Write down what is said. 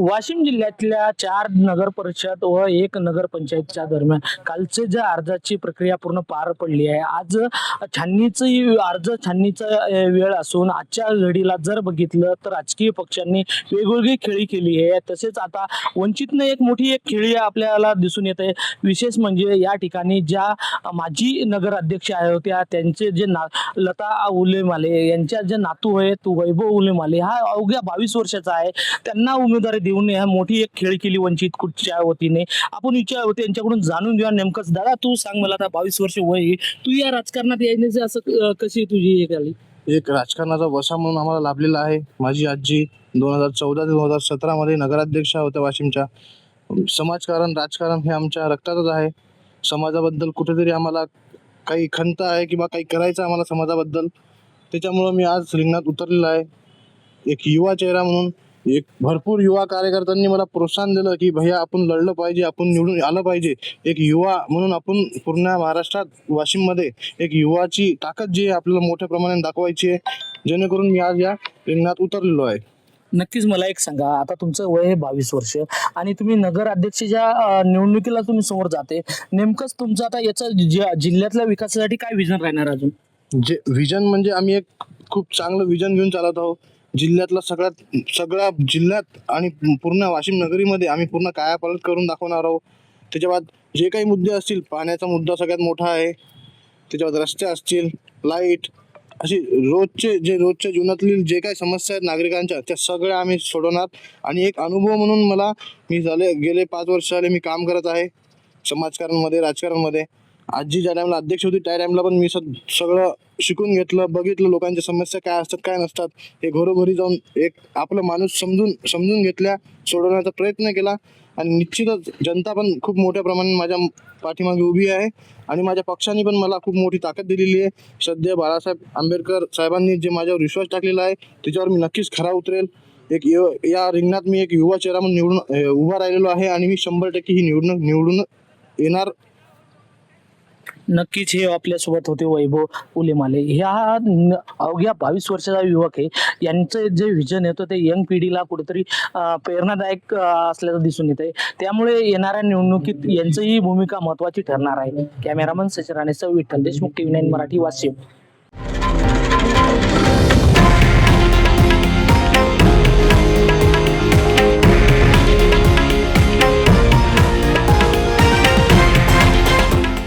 वाशिम जिल्ह्यातल्या चार नगर परिषद व एक नगर पंचायतच्या दरम्यान कालचे ज्या अर्जाची प्रक्रिया पूर्ण पार पडली आहे आज छाननीचं अर्ज छाननीचा वेळ असून आजच्या घडीला जर बघितलं तर राजकीय पक्षांनी वेगवेगळी खेळी केली आहे. तसेच आता वंचितनं एक मोठी एक खेळी आपल्याला दिसून येत. आहे विशेष म्हणजे या ठिकाणी ज्या माजी नगर अध्यक्ष आहे होत्या त्यांचे जे ना लता उलेमाले यांच्या जे नातू आहेत वैभव उलेमाले हा अवघ्या बावीस वर्षाचा आहे. त्यांना उमेदवारी देऊन ह्या मोठी एक खेळ केली वंचित कुठच्या वतीने. आपण विचार त्यांच्याकडून जाणून घेऊया नेमकंच दादा तू सांग मला आता बावीस वर्ष वय आहे. तू या राजकारणात येण्याचे असं कशी तुझी हे झाली एक राजकारणाचा वसा म्हणून आम्हाला लाभलेला आहे. माझी आजी दोन हजार चौदा ते दोन हजार सतरा मध्ये नगराध्यक्ष होत्या वाशिमच्या. समाजकारण राजकारण हे आमच्या रक्तातच आहे. समाजाबद्दल कुठेतरी आम्हाला काही खंत आहे किंवा काही करायचं आहे आम्हाला समाजाबद्दल. त्याच्यामुळं मी आज रिंगणात उतरलेला आहे. एक युवा चेहरा म्हणून एक भरपूर युवा कार्यकर्त्यांनी मला प्रोत्साहन दिलं की भैया आपण लढलं पाहिजे आपण निवडून आलं पाहिजे. एक युवा म्हणून आपण पूर्ण महाराष्ट्रात वाशिममध्ये एक युवाची ताकद जी आहे आपल्याला मोठ्या प्रमाणात दाखवायची आहे. जेणेकरून मी आज या रिंगणात उतरलेलो आहे. नक्कीच मला एक सांगा आता तुमचं वय आहे बावीस वर्ष आणि तुम्ही नगर अध्यक्षच्या अं, निवडणुकीला तुम्ही समोर जाते. नेमकंच तुमचं आता याचं जिल्ह्यातल्या विकासासाठी काय विजन राहणार अजून? जे विजन म्हणजे आम्ही एक खूप चांगलं विजन घेऊन चालत आहोत. जिल्ह्यातला सगळ्यात सगळ्या जिल्ह्यात आणि पूर्ण वाशिम नगरीमध्ये आम्ही पूर्ण कायापालट करून दाखवणार आहोत. त्याच्या बाद जे काही मुद्दे असतील पाण्याचा मुद्दा सगळ्यात मोठा आहे. त्याच्या बाद रस्ते असतील लाइट अशी रोजचे जे रोजच्या जीवनातील जे काही समस्या आहेत नागरिकांच्या त्या सगळ्या आम्ही सोडवणार. आणि एक अनुभव म्हणून मला मी झाले गेले पाच वर्ष झाले मी काम करत आहे समाजकारणमध्ये राजकारणमध्ये आजी ज्या टाइमला अध्यक्ष होती त्या टाईमला पण मी सगळं शिकून घेतलं बघितलं लोकांच्या समस्या काय असतात काय नसतात. हे घरोघरी जाऊन एक आपलं माणूस समजून समजून घेतल्या सोडवण्याचा प्रयत्न केला. आणि निश्चितच जनता पण खूप मोठ्या प्रमाणात माझ्या पाठीमागे उभी आहे. आणि माझ्या पक्षाने पण मला खूप मोठी ताकद दिलेली आहे. सध्या बाळासाहेब आंबेडकर साहेबांनी जे माझ्यावर विश्वास टाकलेला आहे त्याच्यावर मी नक्कीच खरा उतरेल. एक या रिंगणात मी एक युवा चेहरा म्हणून निवडून उभा राहिलेलो आहे. आणि मी शंभर टक्के ही निवडणूक निवडून येणार नक्कीच हे आपल्यासोबत होते वैभव उलेमाले. ह्या अवघ्या बावीस वर्षाचा युवक आहे. यांचं जे विजन येतं ते यंग पिढीला कुठेतरी प्रेरणादायक असल्याचं दिसून येत आहे त्यामुळे येणाऱ्या निवडणुकीत यांचीही भूमिका महत्वाची ठरणार आहे. कॅमेरामन सचिन राणेसह विठ्ठल देशमुख टीव्ही नाईन मराठी वाशिम.